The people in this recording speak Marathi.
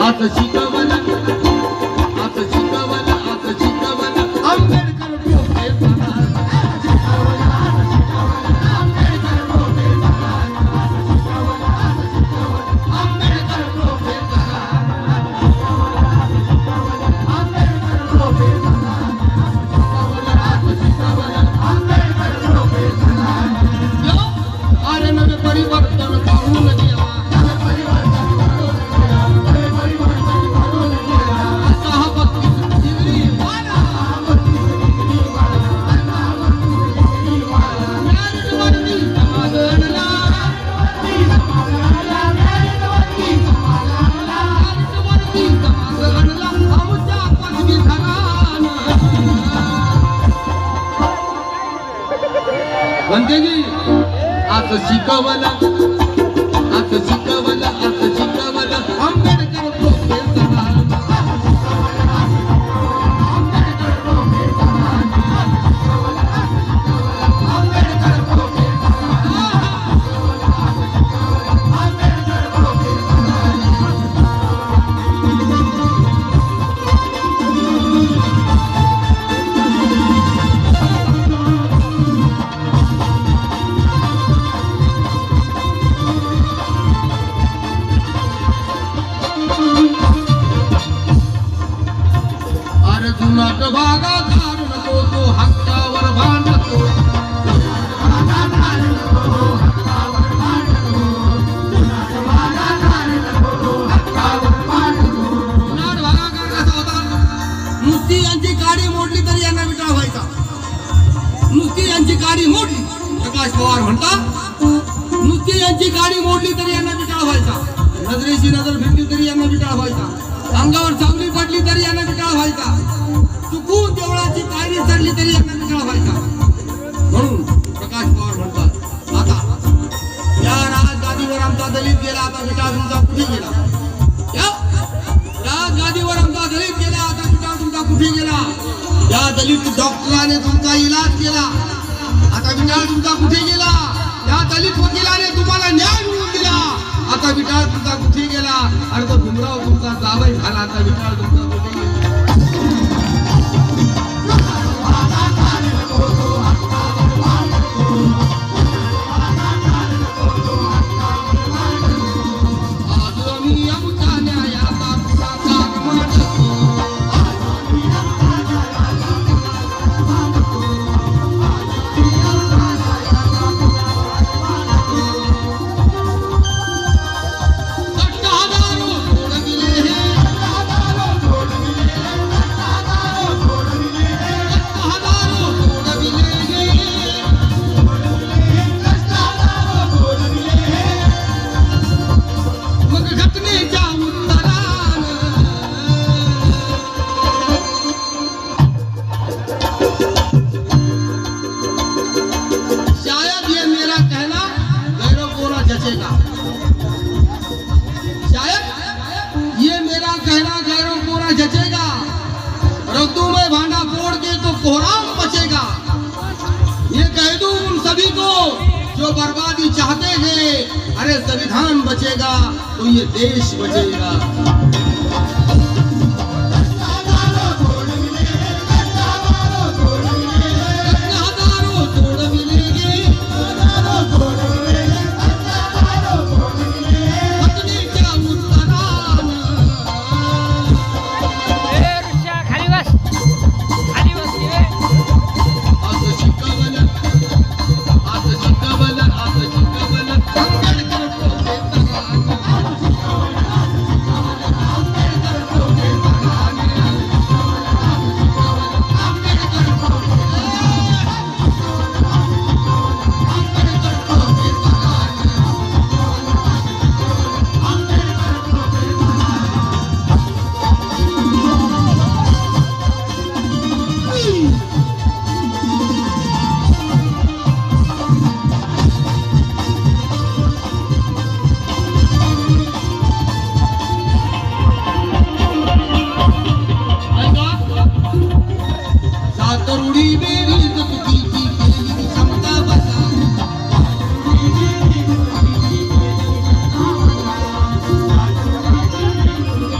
आज शिकवला शिकवलं आता शिकवलं आता भागा धार नको तो हक्कावर भांडतो जुनाट यांची काडी मोडली तरी यांना विटाळ व्हायचा. नुसती यांची काडी मोडली प्रकाश पवार म्हणतात नुसती यांची काडी मोडली तरी यांना विटाळ व्हायचा. नजरेची नजर भेटली तरी यांना विटाळ व्हायचा. अंगावर चावली पडली तरी यांना विटाळ व्हायचा. दलित डॉक्टराने तुमचा इलाज केला. आता विटाळ तुमचा कुठे गेला? या दलित वकिलाने तुम्हाला न्याय मिळवून दिला. आता विटाळ तुमचा कुठे गेला? अरे तो भीमराव तुमचा जावई झाला. आता विटाळ तुमचा कुठे गेला. जचेगा। रद्दू में भांडा फोड़ के तो कोहराम बचेगा ये कह दू उन सभी को जो बर्बादी चाहते हैं, अरे संविधान बचेगा तो ये देश बचेगा। કાતરુડી મેરી જપતી